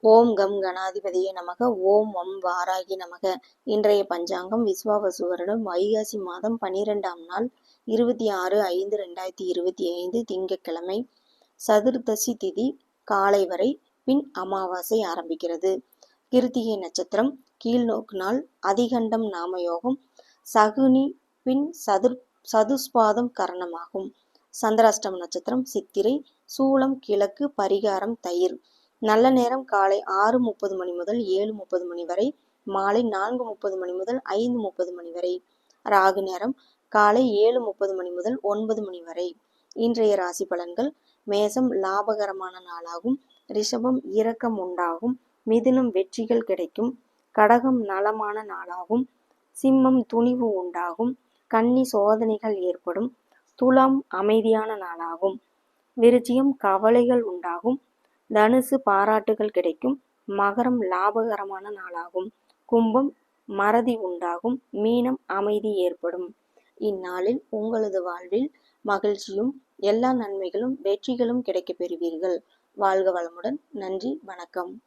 ஓம் come கணாதிபதியே நமக. ஓம் வம் வாராகி நமக. இன்றைய பஞ்சாங்கம் விஸ்வாவசு வருடம் வைகாசி மாதம் பனிரெண்டாம் நாள் இருபத்தி ஆறு ஐந்து ரெண்டாயிரத்தி இருபத்தி ஐந்து திங்கட்கிழமை. சதுர்தசி திதி காலை வரை பின் அமாவாசை ஆரம்பிக்கிறது. கிருத்திகை நட்சத்திரம் கீழ்நோக்கு நாள் அதிகண்டம் நாமயோகம் சகுனி பின் சதுர் சதுஸ்பாதம் கரணமாகும். சந்திராஷ்டம நட்சத்திரம் சித்திரை சூளம் கிழக்கு பரிகாரம் தயிர். நல்ல நேரம் காலை ஆறு முப்பது மணி முதல் ஏழு முப்பது மணி வரை மாலை நான்கு முப்பது மணி முதல் ஐந்து முப்பது மணி வரை. ராகு நேரம் காலை ஏழு முப்பது மணி முதல் ஒன்பது மணி வரை. இன்றைய ராசி பலன்கள் மேசம் லாபகரமான நாளாகும் ரிஷபம் இரக்கம் உண்டாகும் மிதுனம் வெற்றிகள் கிடைக்கும் கடகம் நலமான நாளாகும் சிம்மம் துணிவு உண்டாகும் கன்னி சோதனைகள் ஏற்படும் துலாம் அமைதியான நாளாகும் விருச்சியம் கவலைகள் உண்டாகும் தனுசு பாராட்டுகள் கிடைக்கும். மகரம் லாபகரமான நாளாகும். கும்பம் மறதி உண்டாகும். மீனம் அமைதி ஏற்படும். இந்நாளில் உங்களது வாழ்வில் மகிழ்ச்சியும் எல்லா நன்மைகளும் வெற்றிகளும் கிடைக்கப் பெறுவீர்கள். வாழ்க வளமுடன். நன்றி. வணக்கம்.